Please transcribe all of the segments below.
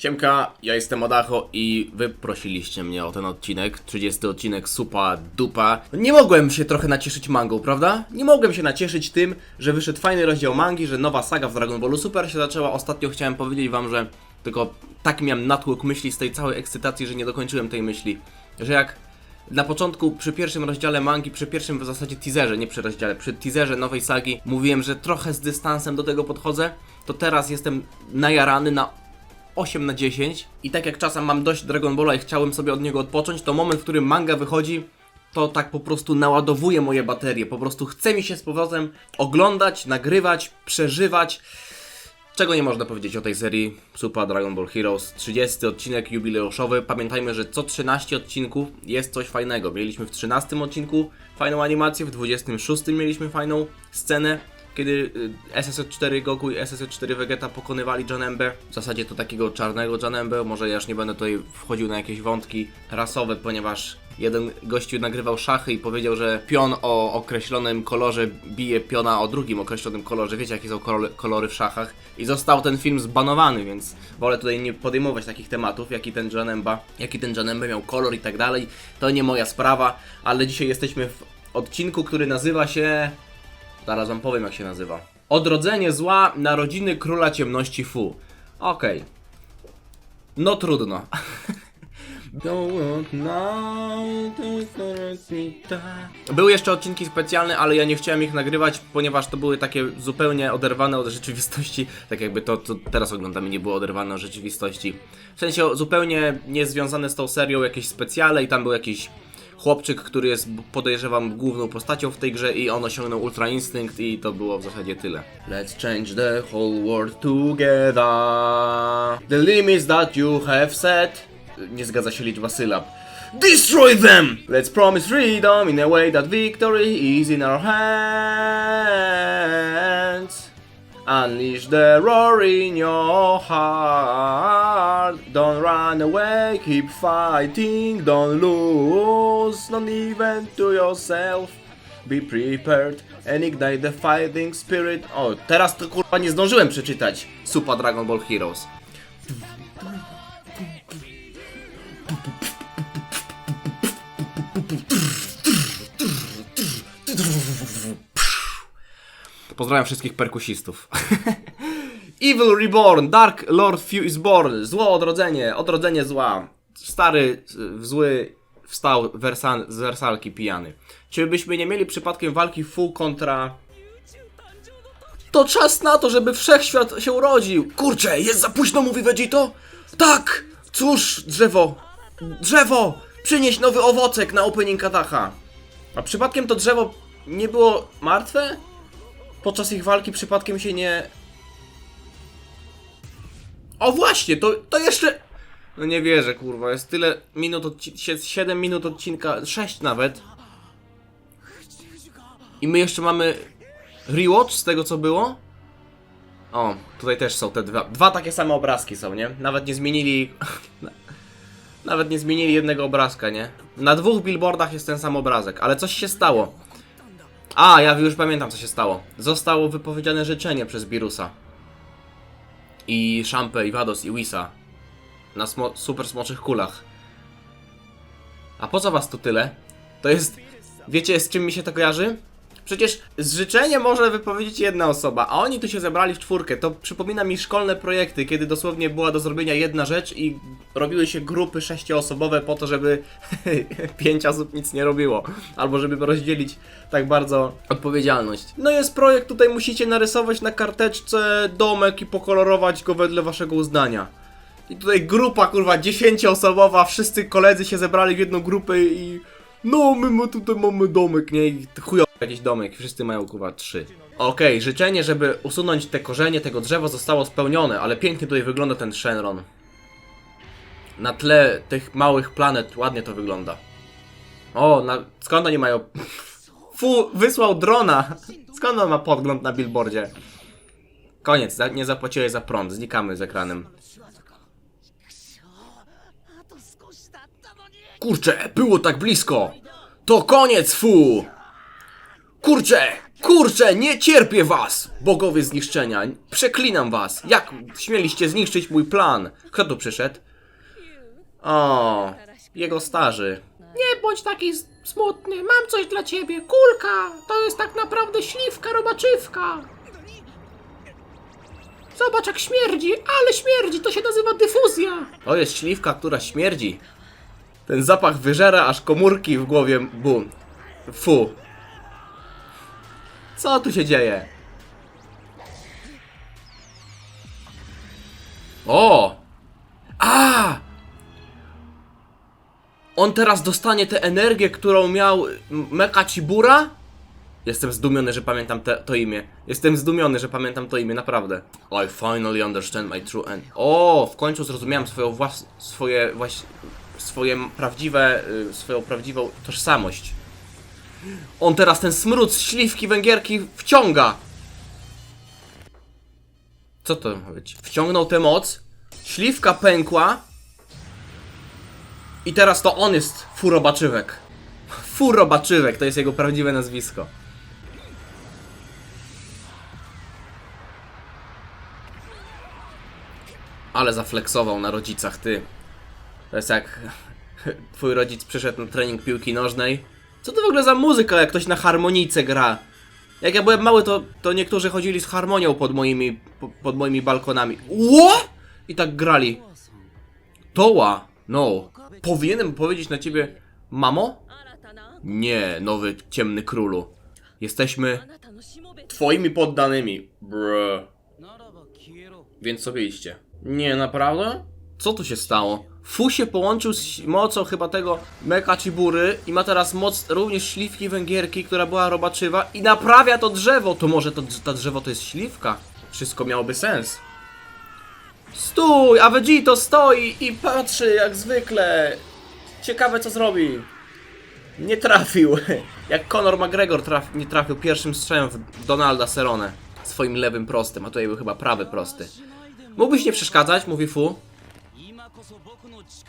Siemka, ja jestem Adacho i wy prosiliście mnie o ten odcinek, 30 odcinek Supa Dupa. Nie mogłem się trochę nacieszyć mangą, prawda? Nie mogłem się nacieszyć tym, że wyszedł fajny rozdział mangi, że nowa saga w Dragon Ballu Super się zaczęła. Ostatnio chciałem powiedzieć wam, że tylko tak miałem natłok myśli z tej całej ekscytacji, że nie dokończyłem tej myśli. Że jak na początku, przy pierwszym rozdziale mangi, przy pierwszym w zasadzie teaserze, nie przy rozdziale, przy teaserze nowej sagi, mówiłem, że trochę z dystansem do tego podchodzę, to teraz jestem najarany na 8 na 10 i tak jak czasem mam dość Dragon Balla i chciałem sobie od niego odpocząć, to moment, w którym manga wychodzi, to tak po prostu naładowuje moje baterie. Po prostu chce mi się z powrotem oglądać, nagrywać, przeżywać. Czego nie można powiedzieć o tej serii Super Dragon Ball Heroes. 30 odcinek jubileuszowy. Pamiętajmy, że co 13 odcinków jest coś fajnego. Mieliśmy w 13 odcinku fajną animację, w 26 mieliśmy fajną scenę, kiedy y, SSJ4 Goku i SSJ4 Vegeta pokonywali Janembę. W zasadzie to takiego czarnego Janembę. Może ja już nie będę tutaj wchodził na jakieś wątki rasowe, ponieważ jeden gościu nagrywał szachy i powiedział, że pion o określonym kolorze bije piona o drugim określonym kolorze. Wiecie, jakie są kolory, kolory w szachach. I został ten film zbanowany, więc wolę tutaj nie podejmować takich tematów, jaki ten Janemba, jaki ten Janemba miał kolor i tak dalej. To nie moja sprawa, ale dzisiaj jesteśmy w odcinku, który nazywa się... Zaraz wam powiem, jak się nazywa. Odrodzenie zła, narodziny króla ciemności Fu. Okej. No trudno. Były jeszcze odcinki specjalne, ale ja nie chciałem ich nagrywać, ponieważ to były takie zupełnie oderwane od rzeczywistości. Tak jakby to, co teraz oglądamy, nie było oderwane od rzeczywistości. W sensie zupełnie niezwiązane z tą serią, jakieś specjale i tam był jakiś chłopczyk, który jest, podejrzewam, główną postacią w tej grze i on osiągnął Ultra Instinct i to było w zasadzie tyle. Let's change the whole world together. The limits that you have set. Nie zgadza się liczba sylab. Destroy them! Let's promise freedom in a way that victory is in our hands. Unleash the roar in your heart. Don't run away, keep fighting, don't lose, not even to yourself. Be prepared and ignite the fighting spirit. O, teraz to kurwa nie zdążyłem przeczytać. Super Dragon Ball Heroes. Pozdrawiam wszystkich perkusistów. Evil Reborn, Dark Lord Few is Born, zło odrodzenie, odrodzenie zła. Stary, zły wstał wersan, z wersalki pijany. Czy byśmy nie mieli przypadkiem walki Fu kontra... To czas na to, żeby wszechświat się urodził. Kurczę, jest za późno, mówi Vegito? Tak! Cóż, drzewo, drzewo, przynieś nowy owocek na opening Katacha. A przypadkiem to drzewo nie było martwe? Podczas ich walki przypadkiem się nie... O właśnie, to, to jeszcze... No nie wierzę, kurwa, jest tyle minut, odci- 7 minut odcinka, 6 nawet. I my jeszcze mamy rewatch z tego, co było? O, tutaj też są te dwa, dwa takie same obrazki są, nie? Nawet nie zmienili... Nawet nie zmienili jednego obrazka, nie? Na dwóch billboardach jest ten sam obrazek, ale coś się stało. A, ja już pamiętam co się stało. Zostało wypowiedziane życzenie przez Birusa. I Szampę, i Wados, i Wisa. Na smo super smoczych kulach. A po co was tu tyle? To jest... Wiecie z czym mi się to kojarzy? Przecież życzenie może wypowiedzieć jedna osoba, a oni tu się zebrali w czwórkę. To przypomina mi szkolne projekty, kiedy dosłownie była do zrobienia jedna rzecz i robiły się grupy sześcioosobowe po to, żeby pięć osób nic nie robiło. Albo żeby rozdzielić tak bardzo odpowiedzialność. No jest projekt, tutaj musicie narysować na karteczce domek i pokolorować go wedle waszego uznania. I tutaj grupa, kurwa, dziesięcioosobowa, wszyscy koledzy się zebrali w jedną grupę i... No, my ma, tutaj mamy domek, nie? I chujowy jakiś domek, wszyscy mają, kurwa, trzy. Okej, życzenie, żeby usunąć te korzenie tego drzewa zostało spełnione, ale pięknie tutaj wygląda ten Shenron. Na tle tych małych planet ładnie to wygląda. O, na... skąd oni mają... Fu, wysłał drona! Skąd on ma podgląd na billboardzie? Koniec, nie zapłaciłeś za prąd, znikamy z ekranem. Kurczę, było tak blisko! To koniec, fu! Kurczę! Kurczę, nie cierpię was, bogowie zniszczenia. Przeklinam was. Jak śmieliście zniszczyć mój plan? Kto tu przyszedł? O, jego starzy. Nie bądź taki smutny, mam coś dla ciebie. Kulka! To jest tak naprawdę śliwka robaczywka. Zobacz jak śmierdzi, ale śmierdzi, to się nazywa dyfuzja. To jest śliwka, która śmierdzi. Ten zapach wyżera, aż komórki w głowie bum. Fu. Co tu się dzieje? O! A! On teraz dostanie tę energię, którą miał Mecha Chibura? Jestem zdumiony, że pamiętam te, to imię. Jestem zdumiony, że pamiętam to imię, naprawdę. I finally understand my true end. O, w końcu zrozumiałem swoją włas... swoje właśnie... swoje prawdziwe... y, swoją prawdziwą tożsamość. On teraz ten smród śliwki węgierki wciąga. Co to ma być? Wciągnął tę moc, śliwka pękła i teraz to on jest furobaczywek. Furobaczywek to jest jego prawdziwe nazwisko. Ale zafleksował na rodzicach, ty. To jest jak twój rodzic przyszedł na trening piłki nożnej. Co to w ogóle za muzyka, jak ktoś na harmonice gra? Jak ja byłem mały, to, to niektórzy chodzili z harmonią pod moimi, po, pod moimi balkonami. Ło! I tak grali. Toła, no. Powinienem powiedzieć na ciebie, mamo? Nie, nowy ciemny królu. Jesteśmy twoimi poddanymi. Brr. Więc sobie idźcie. Nie, naprawdę? Co tu się stało? Fu się połączył z mocą chyba tego Meka Chibury i ma teraz moc również śliwki węgierki, która była robaczywa i naprawia to drzewo. To może to, to drzewo to jest śliwka? Wszystko miałoby sens. Stój! A Vegito stoi i patrzy jak zwykle. Ciekawe co zrobi. Nie trafił. Jak Conor McGregor traf, nie trafił pierwszym strzałem w Donalda Cerone. Swoim lewym prostym, a tutaj był chyba prawy prosty. Mógłbyś nie przeszkadzać, mówi Fu.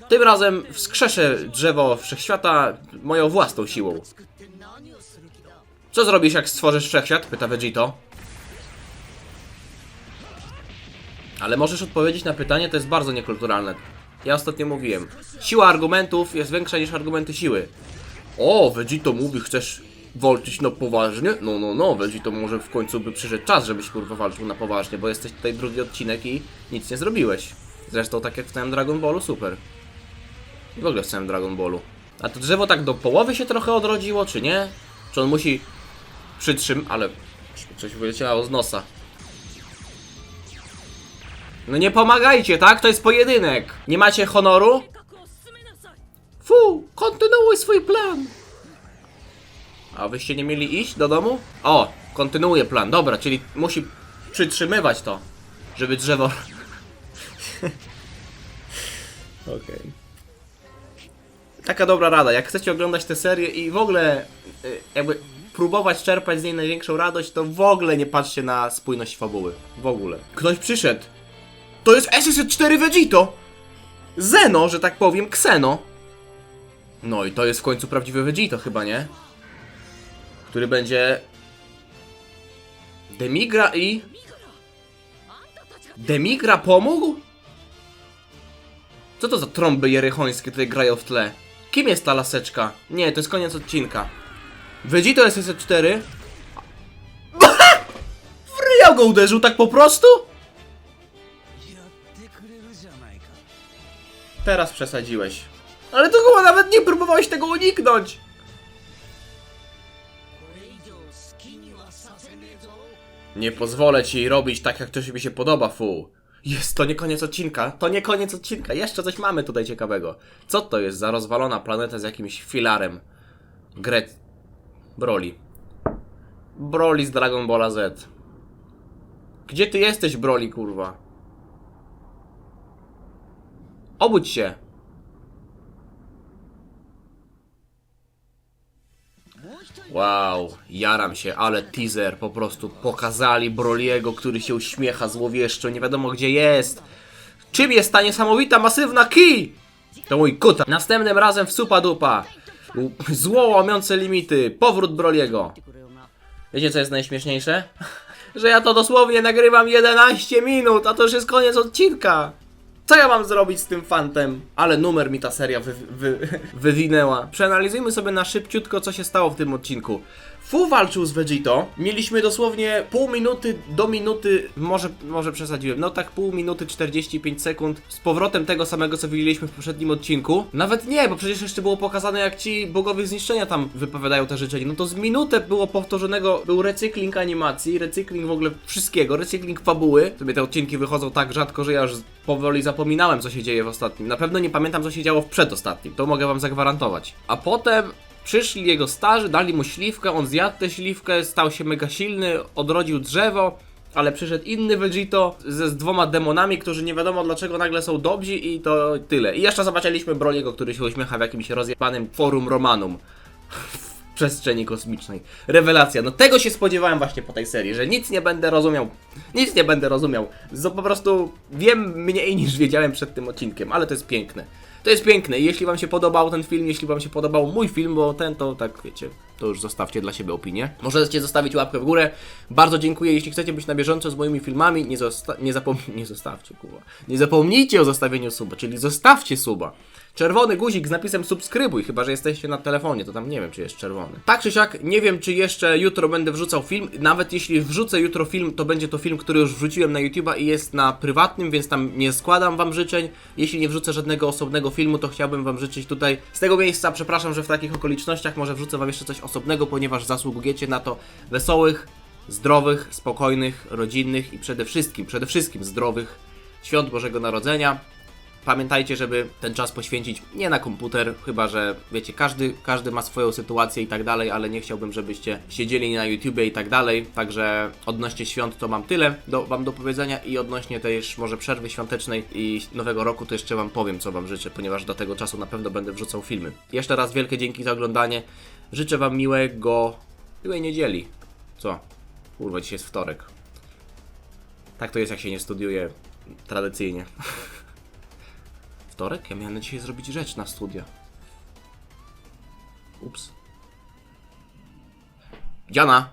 Tym razem wskrzeszę drzewo wszechświata moją własną siłą. Co zrobisz, jak stworzysz wszechświat? Pyta Vegito. Ale możesz odpowiedzieć na pytanie, to jest bardzo niekulturalne. Ja ostatnio mówiłem. Siła argumentów jest większa niż argumenty siły. O, Vegito mówi, chcesz walczyć na poważnie? No, no, no, Vegito może w końcu by przyszedł czas, żebyś kurwa walczył na poważnie, bo jesteś tutaj drugi odcinek i nic nie zrobiłeś. Zresztą tak jak w całym Dragon Ballu, super. I w ogóle w całym Dragon Ballu. A to drzewo tak do połowy się trochę odrodziło, czy nie? Czy on musi przytrzym... ale... Coś wyleciało z nosa. No nie pomagajcie, tak? To jest pojedynek. Nie macie honoru? Fu, kontynuuj swój plan. A wyście nie mieli iść do domu? O, kontynuuje plan. Dobra, czyli musi przytrzymywać to, żeby drzewo Okej. Taka dobra rada. Jak chcecie oglądać tę serię i w ogóle y, jakby próbować czerpać z niej największą radość, to w ogóle nie patrzcie na spójność fabuły. W ogóle. Ktoś przyszedł. To jest SS4 Vegito! Zeno, że tak powiem, Kseno. No i to jest w końcu prawdziwy Vegito chyba, nie? Który będzie... Demigra i... Demigra pomógł? Co to za trąby jerychońskie tutaj grają w tle? Kim jest ta laseczka? Nie, to jest koniec odcinka. Wydzi to SS4? w ryja go uderzył tak po prostu? Teraz przesadziłeś. Ale to chyba nawet nie próbowałeś tego uniknąć! Nie pozwolę ci robić tak, jak to mi się podoba, fu. Jest, to nie koniec odcinka. To nie koniec odcinka. Jeszcze coś mamy tutaj ciekawego. Co to jest za rozwalona planeta z jakimś filarem? Gret... Broly. Broly z Dragon Balla Z. Gdzie ty jesteś, Broly, kurwa? Obudź się. Wow, jaram się, ale teaser po prostu pokazali Broliego, który się uśmiecha złowieszczo, nie wiadomo gdzie jest. Czym jest ta niesamowita, masywna kij? To mój kuta. Następnym razem w supa dupa. Zło łamiące limity, powrót Broliego. Wiecie co jest najśmieszniejsze? Że ja to dosłownie nagrywam 11 minut, a to już jest koniec odcinka. Co ja mam zrobić z tym fantem? Ale numer mi ta seria wy, wy, wywinęła. Przeanalizujmy sobie na szybciutko, co się stało w tym odcinku. Fu walczył z Vegito. Mieliśmy dosłownie pół minuty do minuty, może, może przesadziłem, no tak pół minuty 45 sekund z powrotem tego samego, co widzieliśmy w poprzednim odcinku. Nawet nie, bo przecież jeszcze było pokazane, jak ci bogowie zniszczenia tam wypowiadają te życzenia. No to z minutę było powtórzonego, był recykling animacji, recykling w ogóle wszystkiego, recykling fabuły. Sobie te odcinki wychodzą tak rzadko, że ja już powoli zapominałem, co się dzieje w ostatnim. Na pewno nie pamiętam, co się działo w przedostatnim, to mogę wam zagwarantować. A potem Przyszli jego starzy, dali mu śliwkę, on zjadł tę śliwkę, stał się mega silny, odrodził drzewo, ale przyszedł inny Vegito ze z dwoma demonami, którzy nie wiadomo dlaczego nagle są dobrzy i to tyle. I jeszcze zobaczyliśmy Broliego, który się uśmiecha w jakimś rozjebanym forum Romanum w przestrzeni kosmicznej. Rewelacja. No tego się spodziewałem właśnie po tej serii, że nic nie będę rozumiał. Nic nie będę rozumiał. Po prostu wiem mniej niż wiedziałem przed tym odcinkiem, ale to jest piękne. To jest piękne. Jeśli wam się podobał ten film, jeśli wam się podobał mój film, bo ten to tak wiecie, to już zostawcie dla siebie opinię. Możecie zostawić łapkę w górę. Bardzo dziękuję. Jeśli chcecie być na bieżąco z moimi filmami, nie, zosta nie, zapom nie zostawcie, kurwa. Nie zapomnijcie o zostawieniu suba, czyli zostawcie suba. Czerwony guzik z napisem subskrybuj, chyba że jesteście na telefonie, to tam nie wiem, czy jest czerwony. Tak czy siak, nie wiem, czy jeszcze jutro będę wrzucał film. Nawet jeśli wrzucę jutro film, to będzie to film, który już wrzuciłem na YouTube'a i jest na prywatnym, więc tam nie składam wam życzeń. Jeśli nie wrzucę żadnego osobnego filmu, to chciałbym wam życzyć tutaj z tego miejsca. Przepraszam, że w takich okolicznościach może wrzucę wam jeszcze coś osobnego, ponieważ zasługujecie na to wesołych, zdrowych, spokojnych, rodzinnych i przede wszystkim, przede wszystkim zdrowych świąt Bożego Narodzenia. Pamiętajcie, żeby ten czas poświęcić nie na komputer, chyba że wiecie, każdy, każdy ma swoją sytuację i tak dalej, ale nie chciałbym, żebyście siedzieli na YouTubie i tak dalej. Także odnośnie świąt to mam tyle do, wam do powiedzenia i odnośnie też może przerwy świątecznej i nowego roku to jeszcze wam powiem, co wam życzę, ponieważ do tego czasu na pewno będę wrzucał filmy. Jeszcze raz wielkie dzięki za oglądanie. Życzę wam miłego, miłej niedzieli. Co? Kurwa, dzisiaj jest wtorek. Tak to jest, jak się nie studiuje tradycyjnie. Wtorek? Ja miałem dzisiaj zrobić rzecz na studia. Ups. Diana!